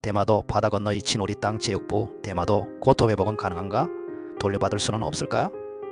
대마도 바다 건너 이친 우리 땅 제육부 대마도 고토 회복은 가능한가? 돌려받을 수는 없을까?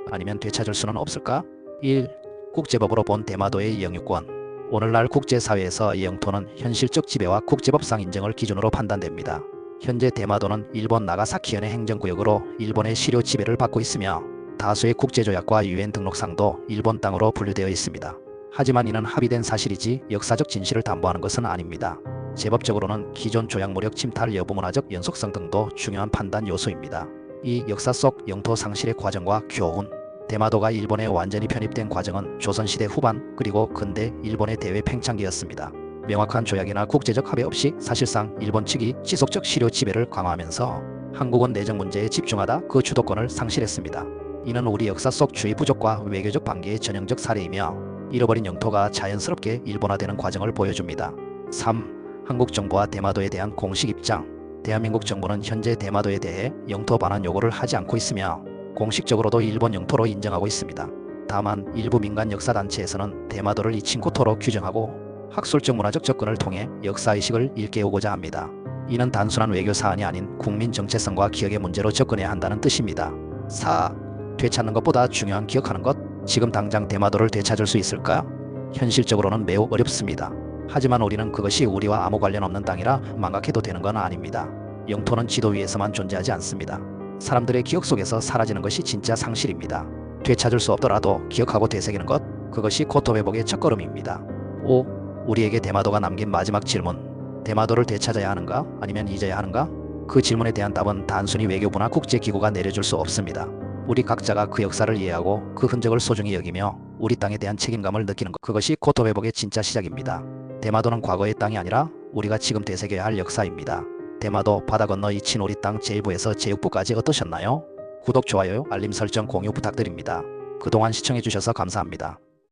아니면 되찾을 수는 없을까? 1. 국제법으로 본 대마도의 영유권 오늘날 국제사회에서 이 영토는 현실적 지배와 국제법상 인정을 기준으로 판단됩니다. 현재 대마도는 일본 나가사키현의 행정구역으로 일본의 실효 지배를 받고 있으며 다수의 국제조약과 유엔 등록상도 일본 땅으로 분류되어 있습니다. 하지만 이는 합의된 사실이지 역사적 진실을 담보하는 것은 아닙니다. 제법적으로는 기존 조약무력 침탈 여부 문화적 연속성 등도 중요한 판단 요소입니다. 이 역사 속 영토 상실의 과정과 교훈, 대마도가 일본에 완전히 편입된 과정은 조선시대 후반 그리고 근대 일본의 대외 팽창기였습니다. 명확한 조약이나 국제적 합의 없이 사실상 일본 측이 지속적 실효 지배를 강화하면서 한국은 내정 문제에 집중하다 그 주도권을 상실했습니다. 이는 우리 역사 속 주의 부족과 외교적 반기의 전형적 사례이며 잃어버린 영토가 자연스럽게 일본화되는 과정을 보여줍니다. 3. 한국 정부와 대마도에 대한 공식 입장 대한민국 정부는 현재 대마도에 대해 영토 반환 요구를 하지 않고 있으며 공식적으로도 일본 영토로 인정하고 있습니다. 다만 일부 민간 역사단체에서는 대마도를 이친코토로 규정하고 학술적 문화적 접근을 통해 역사의식을 일깨우고자 합니다. 이는 단순한 외교 사안이 아닌 국민 정체성과 기억의 문제로 접근해야 한다는 뜻입니다. 4. 되찾는 것보다 중요한 기억하는 것 지금 당장 대마도를 되찾을 수 있을까? 현실적으로는 매우 어렵습니다. 하지만 우리는 그것이 우리와 아무 관련 없는 땅이라 망각해도 되는 건 아닙니다. 영토는 지도 위에서만 존재하지 않습니다. 사람들의 기억 속에서 사라지는 것이 진짜 상실입니다. 되찾을 수 없더라도 기억하고 되새기는 것, 그것이 고토 회복의 첫걸음입니다. 5. 우리에게 대마도가 남긴 마지막 질문. 대마도를 되찾아야 하는가? 아니면 잊어야 하는가? 그 질문에 대한 답은 단순히 외교부나 국제기구가 내려줄 수 없습니다. 우리 각자가 그 역사를 이해하고 그 흔적을 소중히 여기며 우리 땅에 대한 책임감을 느끼는 것, 그것이 고토 회복의 진짜 시작입니다. 대마도는 과거의 땅이 아니라 우리가 지금 되새겨야 할 역사입니다. 대마도 바다 건너 이친 우리 땅 제1부에서 제6부까지 어떠셨나요? 구독, 좋아요, 알림 설정, 공유 부탁드립니다. 그동안 시청해주셔서 감사합니다.